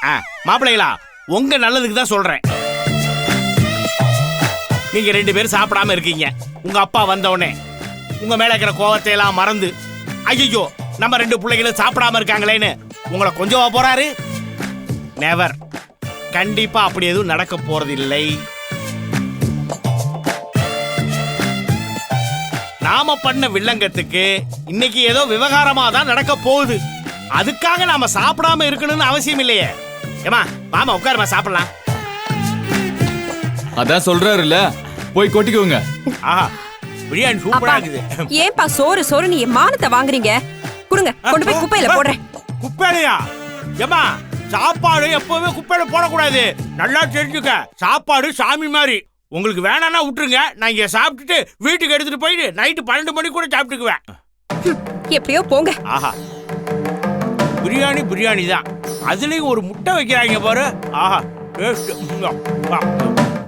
ஆ, மாப்பிள்ளைகளா உங்க நல்லதுக்கு தான் சொல்றேன். நீங்க ரெண்டு பேரும் சாப்பிடாம இருக்கீங்க. உங்க அப்பா வந்தவுடனே உங்க மேல இருக்கிற கோவத்தை எல்லாம் மறந்து ஐயோ நம்ம ரெண்டு பிள்ளைகளும் சாப்பிடாம இருக்காங்களேன்னு உங்களை கொஞ்சம் போறாரு. நெவர் கண்டிப்பா அப்படி எதுவும் நடக்க போறதில்லை. நாம பண்ண வில்லங்கத்துக்கு இன்னைக்கு ஏதோ விவகாரமா தான் நடக்க போகுது. அதுக்காக நாம சாப்பிடாம இருக்கணும்னு அவசியம் இல்லையே. ஏமா மாமா உட்காருமா சாப்பிடலாம். அதான் சொல்றாருல்ல போய் கொட்டிக்கோங்க. ஆஹா பிரியாணி சூப்பரா இருக்குது. ஏன்பா சோறு சோறு நீ மானத்தை வாங்குறீங்க? கொடுங்க கொண்டு போய் குப்பையில போடுறேன். குப்பையிலையா? ஏமா சாப்பாடு எப்பவுமே குப்பையில போடக்கூடாது. நல்லா தெரிஞ்சுக்க சாப்பாடு சாமி மாதிரி. உங்களுக்கு வேணாம்னா விட்டுருங்க நான் இங்க சாப்பிட்டுட்டு வீட்டுக்கு எடுத்துட்டு போயிட்டு நைட்டு பன்னெண்டு மணிக்கு கூட சாப்பிட்டுக்குவேன். எப்படியோ போங்க. ஆஹா. பிரியாணி பிரியாணி தான் அதுலயும் ஒரு முட்டை வைக்கிறாங்க பாரு. ஆஹா